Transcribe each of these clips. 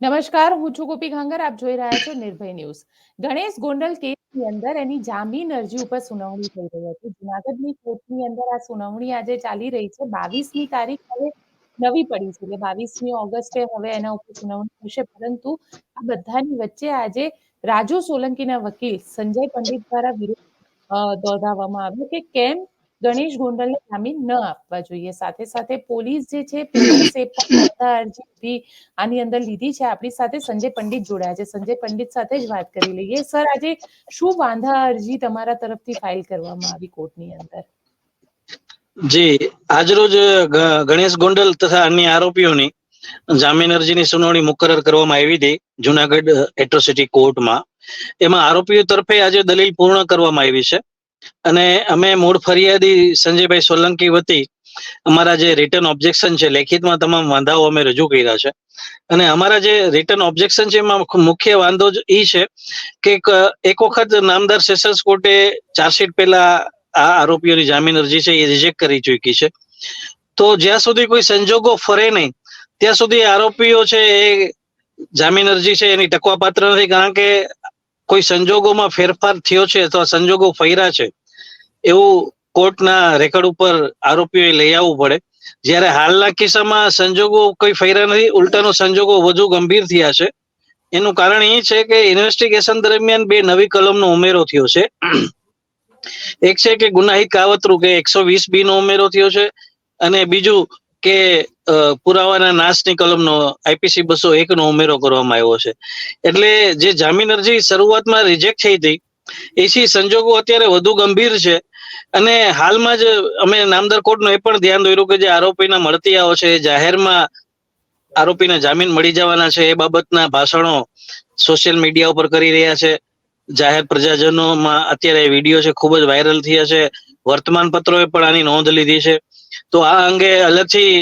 નમસ્કાર હું છું ગોપી ખાંગર આપ જોઈ રહ્યા છો નિર્ભય ન્યૂઝ. ગણેશ ગોંડલ કેસની અંદર એની જામીન અરજી ઉપર સુનાવણી થઈ રહી હતી. જુનાગઢની કોર્ટની અંદર આ સુનાવણી આજે ચાલી રહી છે. બાવીસમી તારીખ હવે નવી પડી છે. એટલે બાવીસમી ઓગસ્ટે હવે એના ઉપર સુનાવણી થશે. પરંતુ આ બધાની વચ્ચે આજે રાજુ સોલંકીના વકીલ સંજય પંડિત દ્વારા વિરોધ અ, આવ્યો કે કેમ ગણેશ ગોંડલને જામીન ન આપવા જોઈએ. સાથે સાથે પોલીસ જે છે આની અંદર લીધી છે. આપણી સાથે સંજય પંડિત જોડાયા છે. સંજય પંડિત સાથે જ વાત કરી લઈએ. સર, આજે શું વાંધા અરજી તમારા તરફથી ફાઇલ કરવામાં આવી કોર્ટની અંદર? જી, આજરોજ ગણેશ ગોંડલ તથા અન્ય આરોપીઓની જામીન અરજીની સુનાવણી મુકરર કરવામાં આવી હતી જુનાગઢ એટ્રોસિટી કોર્ટમાં. એમાં આરોપીઓ તરફે આજે દલીલ પૂર્ણ કરવામાં આવી છે. અને અમે મૂળ ફરિયાદી સંજયભાઈ સોલંકી વતી અમારા જે રિટર્ન ઓબ્જેક્શન છે, લેખિતમાં તમામ વાંધાઓ અમે રજૂ કર્યા છે. અને અમારા જે રિટર્ન ઓબ્જેક્શન છે, એમાં મુખ્ય વાંધો જ એ છે કે એક- વખત નામદાર સેશન્સ કોર્ટે ચાર્જશીટ પહેલા આ આરોપીઓની જામીન અરજી છે, એ રિજેક્ટ કરી ચૂકી છે. તો જ્યાં સુધી કોઈ સંજોગો ફરે નહીં, ત્યાં સુધી આરોપીઓ છે એ જામીન અરજી છે, એની ટકવા પાત્ર નથી, કારણ કે કોઈ સંજોગોમાં ફેરફાર થયો છે અથવા સંજોગો ફર્યા છે, એવું કોર્ટના રેકોર્ડ ઉપર આરોપીઓએ લઈ આવવું પડે. જ્યારે હાલના કિસ્સામાં સંજોગો કોઈ ફર્યા નથી, ઉલટાનો સંજોગો વધુ ગંભીર થયા છે. એનું કારણ એ છે કે ઇન્વેસ્ટિગેશન દરમિયાન બે નવી કલમનો ઉમેરો થયો છે. એક છે કે ગુનાહિત કાવતરું કે એકસો વીસ બી નો ઉમેરો થયો છે અને બીજું કે પુરાવાના નાશની કલમનો આઈપીસી બસો એક નો ઉમેરો કરવામાં આવ્યો છે. એટલે જે જામીન અરજી શરૂઆતમાં રિજેક્ટ થઈ હતી એથી સંજોગો અત્યારે વધુ ગંભીર છે. અને હાલમાં જ અમે નામદાર કોર્ટનું એ પણ ધ્યાન દોર્યું કે જે આરોપીના મળતિયાઓ છે, જાહેરમાં આરોપીને જામીન મળી જવાના છે, એ બાબતના ભાષણો સોશિયલ મીડિયા ઉપર કરી રહ્યા છે. જાહેર પ્રજાજનોમાં અત્યારે વીડિયો છે, ખૂબ જ વાયરલ થયા છે. વર્તમાન પત્રોએ પણ આની નોંધ લીધી છે. તો આ અંગે અલગથી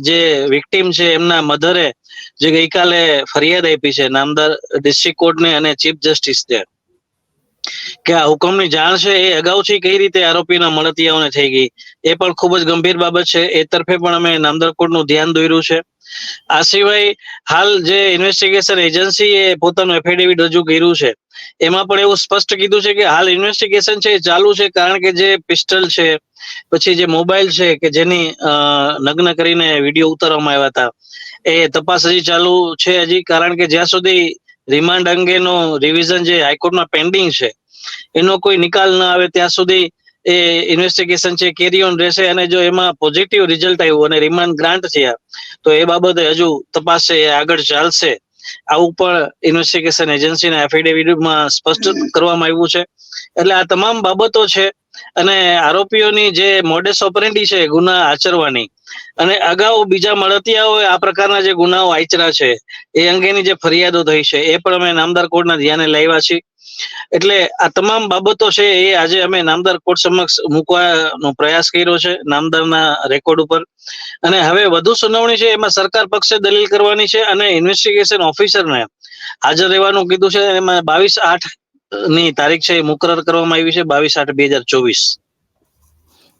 જે વિક્ટીમ છે એમના મધરે જે ગઈકાલે ફરિયાદ આપી છે, નામદાર ડિસ્ટ્રિક્ટ કોર્ટને અને ચીફ જસ્ટિસ ને કે આ હુકમની જાણ છે એ અગાઉથી કઈ રીતે આરોપીના મળતિયાઓને થઈ ગઈ, એ પણ ખૂબ જ ગંભીર બાબત છે. એ તરફે પણ અમે નામદાર કોર્ટનું ધ્યાન દોર્યું છે. આ સિવાય હાલ જે ઇન્વેસ્ટિગેશન એજન્સીએ પોતાનું એફિડેવિટ રજૂ કર્યું છે, એમાં પણ એવું સ્પષ્ટ કીધું છે કે હાલ ઇન્વેસ્ટિગેશન છે એ ચાલુ છે, કારણ કે જે પિસ્ટલ છે પછી જે મોબાઈલ છે કે જેની નગ્ન કરીને વીડિયો ઉતારવામાં આવ્યા હતા, એ તપાસ હજી ચાલુ છે હજી, કારણ કે જ્યાં સુધી રિમાન્ડ અંગેનો રિવિઝન જે હાઈકોર્ટમાં પેન્ડિંગ છે, એનો કોઈ નિકાલ ન આવે, ત્યાં સુધી એ ઇન્વેસ્ટિગેશન છે કેરી ઓન રહેશે, અને જો એમાં પોઝિટિવ રિઝલ્ટ આવ્યું અને રિમાન્ડ ગ્રાન્ટ થયા, તો એ બાબતે હજુ તપાસ છે, એ આગળ ચાલશે. આવું પણ ઇન્વેસ્ટિગેશન એજન્સીના એફિડેવિટમાં સ્પષ્ટ કરવામાં આવ્યું છે. એટલે આ તમામ બાબતો છે અને આરોપીઓની જે મોડેસ ઓપરેન્ડી છે, ગુના આચરવાની. અને અગાઉ બીજા મળતિયાઓએ આ પ્રકારના જે ગુનાઓ આચર્યા છે, એ અંગેની જે ફરિયાદો થઈ છે, એ પણ અમે નામદાર કોર્ટના ધ્યાને લાવ્યા છીએ. એટલે આ તમામ બાબતો છે, એ આજે અમે નામદાર કોર્ટ સમક્ષ મૂકવાનો પ્રયાસ કર્યો છે, નામદારના રેકોર્ડ ઉપર. અને હવે વધુ સુનાવણી છે, એમાં સરકાર પક્ષે દલીલ કરવાની છે, અને ઇન્વેસ્ટિગેશન ઓફિસરને હાજર રહેવાનું કીધું છે, એમાં બાવીસ આઠ ની તારીખ છે એ મુકરર કરવામાં આવી છે બાવીસ આઠ બે હજાર ચોવીસ.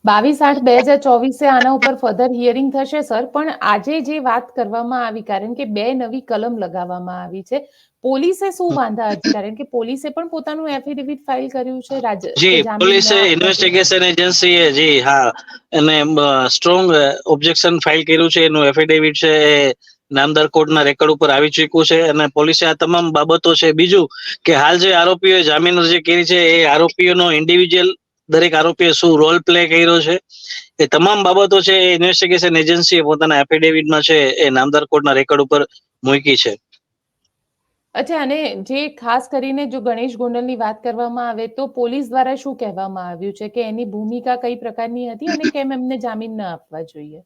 બાવીસ આઠ બે હજાર ચોવીસે આના ઉપર ફર્ધર હિયરિંગ થશે સર પણ આજે જે વાત કરવામાં આવી કારણ કે બે નવી કલમ લગાવવામાં આવી છે પોલીસે શું વાંધા હતી? કારણ કે પોલીસે પણ પોતાનું એફિડેવિટ ફાઇલ કર્યું છે રાજ્ય જી પોલીસે ઇન્વેસ્ટિગેશન એજન્સીએ જી હા અને સ્ટ્રોંગ ઓબ્જેક્શન ફાઇલ કર્યું છે એનું એફિડેવિટ છે નામદાર કોર્ટના રેકોર્ડ ઉપર આવી ચૂક્યું છે અને પોલીસે આ તમામ બાબતો છે. બીજું કે હાલ જે આરોપીઓએ જામીન અરજી કરી છે, એ આરોપીઓનો ઇન્ડિવિજ્યુઅલ દરેક આરોપીએ શું રોલ પ્લે કર્યો છે? એ તમામ બાબતો છે એ ઇન્વેસ્ટિગેશન એજન્સીએ પોતાના એફિડેવિટમાં છે, એ નામદાર કોર્ટના રેકોર્ડ ઉપર મૂકી છે. અચ્છા, અને જે ખાસ કરીને જો ગણેશ ગોંડલની વાત કરવામાં આવે તો પોલીસ દ્વારા શું કહેવામાં આવ્યું છે? કે એની ભૂમિકા કઈ પ્રકારની હતી અને કેમ એમને જામીન ન આપવા જોઈએ?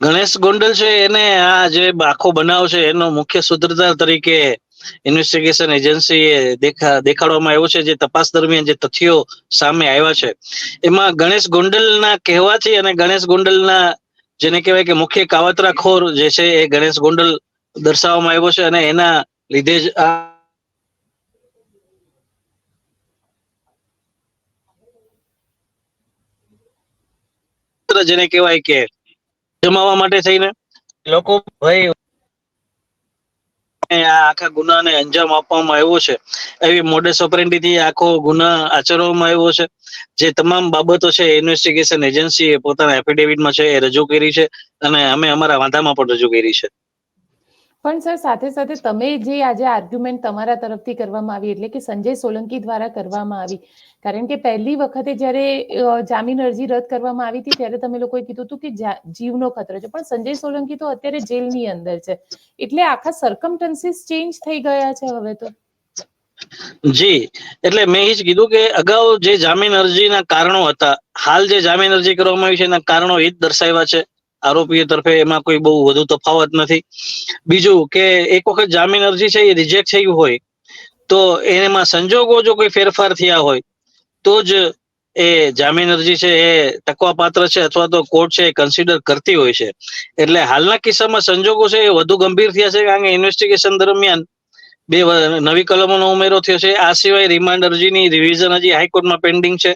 ગણેશ ગોંડલ છે, એને આ જે આખો બનાવ છે, એનો મુખ્ય સૂત્રધાર તરીકે ઇન્વેસ્ટિગેશન એજન્સીએ દેખા, દેખાડવામાં આવ્યો છે, જે તપાસ દરમિયાન જે તથ્યો સામે આવ્યા છે. એમાં ગણેશ ગોંડલના કહેવાથી અને ગણેશ ગોંડલના જેને કહેવાય કે મુખ્ય કાવતરાખોર જે છે, એ ગણેશ ગોંડલ દર્શાવવામાં આવ્યો છે અને એના લીધે જ આ જેને કહેવાય કે જમાવવા માટે થઈને. લોકો ભય આ આખા ગુનાને અંજામ આપવામાં આવ્યો છે. એવી મોડેસ ઓપરેન્ડીથી આખો ગુના આચરવામાં આવ્યો છે. જે તમામ બાબતો છે ઇન્વેસ્ટિગેશન એજન્સી એ પોતાના એફિડેવિટમાં છે એ રજૂ કરી છે. અને અમે અમારા વાંધામાં પણ રજૂ કરી છે. પણ સર, સાથે સાથે તમે જે આજે આર્ગ્યુમેન્ટ તમારા તરફથી કરવામાં આવી, એટલે કે સંજય સોલંકી દ્વારા કરવામાં આવી, કારણ કે પહેલી વખતે જ્યારે જામીન અરજી રદ કરવામાં આવી હતી, ત્યારે તમે લોકોએ કીધું હતું કે જીવનો ખતરો છે. પણ સંજય સોલંકી તો અત્યારે જેલની અંદર છે. એટલે આખા સરકમટન્સીસ ચેન્જ થઈ ગયા છે હવે તો. જી, એટલે મેં એ જ કીધું કે અગાઉ જે જામીન અરજીના કારણો હતા, હાલ જે જામીન અરજી કરવામાં આવી છે, એના કારણો એ જ દર્શાવ્યા છે. આરોપીઓ તરફે એમાં કોઈ બહુ વધુ તફાવત નથી. બીજું કે એક વખત જામીન અરજી છે એ રિજેક્ટ થઈ હોય, તો એમાં સંજોગો જો કોઈ ફેરફાર થયા હોય, તો જ એ જામીન અરજી છે એ ટકવા પાત્ર છે અથવા તો કોર્ટ છે એ કન્સિડર કરતી હોય છે. એટલે હાલના કિસ્સામાં સંજોગો છે એ વધુ ગંભીર થયા છે કારણ કે ઇન્વેસ્ટિગેશન દરમિયાન બે નવી કલમોનો ઉમેરો થયો છે. આ સિવાય રિમાન્ડ અરજીની રિવિઝન હજી હાઈકોર્ટમાં પેન્ડિંગ છે.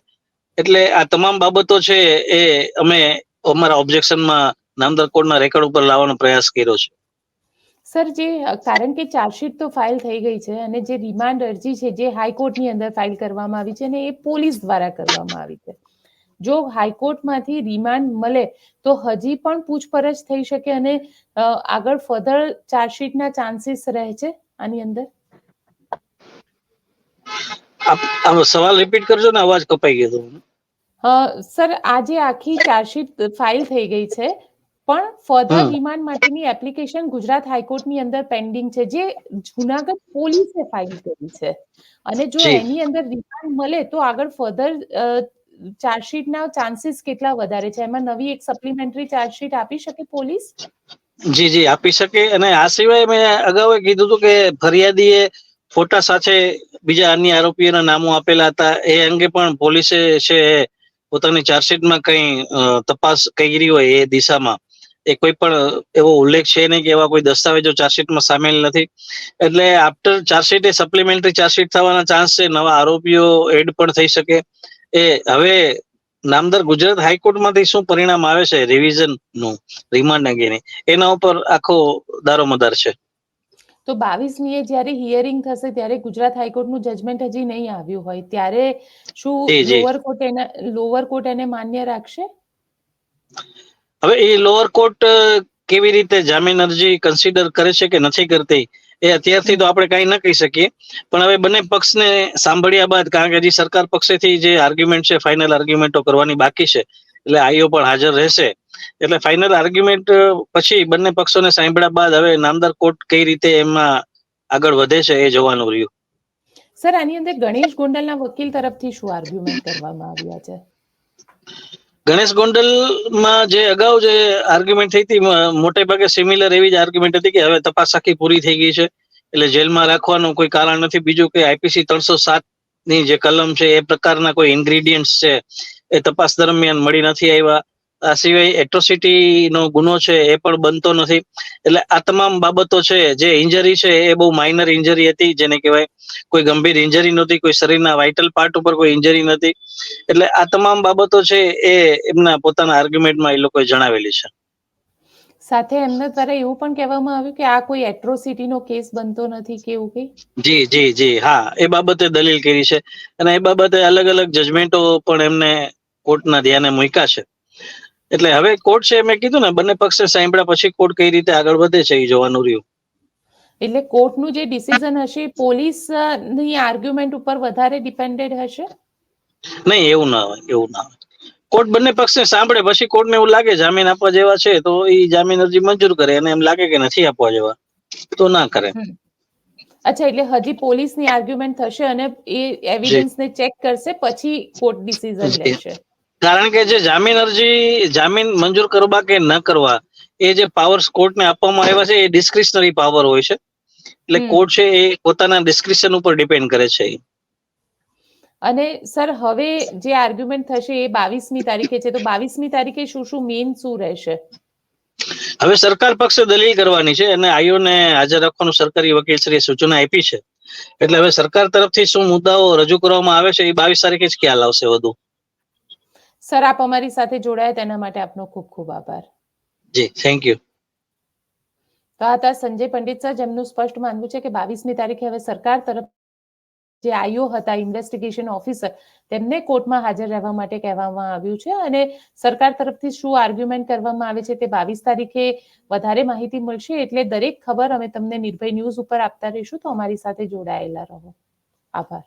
એટલે આ તમામ બાબતો છે એ અમે અમારા ઓબ્જેક્શનમાં નામદાર કોર્ટના રેકોર્ડ ઉપર લાવવાનો પ્રયાસ કર્યો છે. સર જે કારણ કે ચાર્જશીટ તો ફાઇલ થઈ ગઈ છે અને જે રિમાન્ડ અરજી છે જે હાઈકોર્ટની અંદર ફાઇલ કરવામાં આવી છે અને એ પોલીસ દ્વારા કરવામાં આવી છે. જો હાઈકોર્ટમાંથી રિમાન્ડ મળે તો હજી પણ પૂછપરછ થઈ શકે અને આગળ ફર્ધર ચાર્જશીટના ચાન્સીસ રહે છે આની અંદર? આપ સવાલ રિપીટ કરજો ને અવાજ કપાઈ ગયો હતો સર આજે આખી ચાર્જશીટ ફાઇલ થઈ ગઈ છે પણ ફર્ધર રિમાન્ડ માટેની એપ્લિકેશન ગુજરાત હાઈકોર્ટની અંદર પેન્ડિંગ છે જે જુનાગઢ પોલીસે ફાઇલ કરી છે. અને જો એની અંદર રિમાન્ડ મળે તો આગળ ફર્ધર ચાર્જશીટના ચાન્સીસ કેટલા વધારે છે? એમાં નવી એક સપ્લિમેન્ટરી ચાર્જશીટ આપી શકે પોલીસ? જી જી આપી શકે. અને આ સિવાય મેં અગાઉ કીધું હતું કે ફરિયાદીએ ફોટા સાથે બીજા અન્ય આરોપીઓના નામો આપેલા હતા. એ અંગે પણ પોલીસે છે પોતાની ચાર્જશીટમાં કઈ તપાસ કરી હોય એ દિશામાં, એ કોઈ પણ એવો ઉલ્લેખ છે નહીં કે એવા કોઈ દસ્તાવેજો ચાર્જશીટમાં સામેલ નથી. એટલે આફ્ટર ચાર્જશીટ એ સપ્લિમેન્ટરી ચાર્જશીટ થવાના ચાન્સ છે, નવા આરોપીઓ એડ પણ થઈ શકે. એ, હવે નામદાર ગુજરાત હાઈકોર્ટમાંથી શું પરિણામ આવે છે રિવિઝનનું રિમાન્ડ અંગેની? એના ઉપર આખો દારોમદાર છે. તો બાવીસમીએ જ્યારે હિયરિંગ થશે ત્યારે ગુજરાત હાઈકોર્ટનું જજમેન્ટ હજી નહીં આવ્યું હોય. ત્યારે શું. લોઅર કોર્ટ એને લોઅર કોર્ટ એને માન્ય રાખશે? હવે એ લોઅર કોર્ટ કેવી રીતે જામીન અરજી કન્સિડર કરે છે કે નથી કરતી એ અત્યારથી તો આપણે કઈ ન કહી શકીએ. પણ હવે બંને પક્ષને સાંભળ્યા બાદ કારણ કે હજી સરકાર પક્ષેથી જે આર્ગ્યુમેન્ટ છે ફાઇનલ આર્ગ્યુમેન્ટો કરવાની બાકી છે એટલે આઈઓ પણ હાજર રહેશે. એટલે ફાઇનલ આર્ગ્યુમેન્ટ પછી બંને પક્ષોને સાંભળ્યા બાદ હવે નામદાર કોર્ટ કઈ રીતે એમાં આગળ વધે છે એ જોવાનું રહ્યું. સર આની અંદર ગણેશ ગોંડલના વકીલ તરફથી શું આર્ગ્યુમેન્ટ કરવામાં આવ્યા છે? ગણેશ ગોંડલમાં જે અગાઉ જે આર્ગ્યુમેન્ટ થઈ હતી મોટે ભાગે સિમિલર એવી જ આર્ગ્યુમેન્ટ હતી કે હવે તપાસ આખી પૂરી થઈ ગઈ છે. એટલે જેલમાં રાખવાનું કોઈ કારણ નથી. બીજું કે આઈપીસી ત્રણસો સાતની જે કલમ છે એ પ્રકારના કોઈ ઇન્ગ્રીડિયન્ટ છે એ તપાસ દરમિયાન મળી નથી આવ્યા. આ સિવાય એટ્રોસિટી નો ગુનો છે એ પણ બનતો નથી. એટલે આ તમામ બાબતો છે જે ઇન્જરી છે એ બહુ માઇનર ઇન્જરી હતી જેને કહેવાય કોઈ ગંભીર ઇન્જરી નહોતી કોઈ શરીરના વાઇટલ પાર્ટ ઉપર કોઈ ઇન્જરી નથી એટલે આ તમામ બાબતો છે એ એમના પોતાના આર્ગ્યુમેન્ટમાં એ લોકોએ જણાવેલી છે. સાથે એમને દ્વારા એવું પણ કહેવામાં આવ્યું કે આ કોઈ એટ્રોસિટીનો કેસ બનતો નથી કે એવું કઈ? જી જી જી હા એ બાબતે દલીલ કરી છે. અને એ બાબતે અલગ અલગ જજમેન્ટો પણ એમને કોર્ટના ધ્યાને મૂક્યા છે. એટલે હવે કોર્ટ છે મેં કીધું ને બંને પક્ષે સાંભળ્યા પછી કોર્ટ કઈ રીતે આગળ વધે છે એ જોવાનું રહ્યું. એટલે કોર્ટનું જે ડિસિઝન હશે એ પોલીસની આર્ગ્યુમેન્ટ ઉપર વધારે ડિપેન્ડેડ હશે? નહીં એવું ના હોય એવું ના હોય. કોર્ટ બંને પક્ષને સાંભળે પછી કોર્ટને એવું લાગે જામીન આપવા જેવા છે તો એ જામીન અરજી મંજૂર કરે અને એમ લાગે કે નથી આપવા જેવા. તો ના કરે. અચ્છા એટલે હજી પોલીસની આર્ગ્યુમેન્ટ થશે અને એ એવિડન્સને ચેક કરશે પછી કોર્ટ ડિસિઝન. લેશે. કારણ કે જે જામીન અરજી જામીન મંજૂર કરવા કે ન કરવા એ જે પાવર્સ કોર્ટને આપવામાં આવ્યા છે એ ડિસ્ક્રિશનરી પાવર હોય છે. એટલે કોર્ટ છે એ પોતાના ડિસ્ક્રિશન ઉપર ડિપેન્ડ કરે છે. અને સર હવે જે આર્ગ્યુમેન્ટ થશે એ બાવીસમી તારીખે છે તો બાવીસમી તારીખે શું શું મેઇન શું રહેશે? હવે સરકાર પક્ષે દલીલ કરવાની છે અને આયોને હાજર રાખવાનું સરકારી વકીલ શ્રીએ સૂચના આપી છે. એટલે હવે સરકાર તરફથી શું મુદ્દાઓ રજૂ કરવામાં આવે છે એ બાવીસ તારીખે જ ખ્યાલ આવશે વધુ. સર આપ અમારી સાથે જોડાયા તેના માટે આપનો ખૂબ ખૂબ આભાર. જી થેન્ક યુ તો આ હતા સંજય પંડિત સર જેમનું સ્પષ્ટ માનવું છે કે બાવીસમી તારીખે હવે સરકાર તરફ જે આઈઓ હતા ઇન્વેસ્ટિગેશન ઓફિસર તેમને કોર્ટમાં હાજર રહેવા માટે કહેવામાં આવ્યું છે અને સરકાર તરફથી શું આર્ગ્યુમેન્ટ કરવામાં આવે છે તે બાવીસ તારીખે વધારે માહિતી મળશે એટલે દરેક ખબર અમે તમને નિર્ભય ન્યૂઝ ઉપર આપતા રહીશું તો અમારી સાથે જોડાયેલા રહો. આભાર.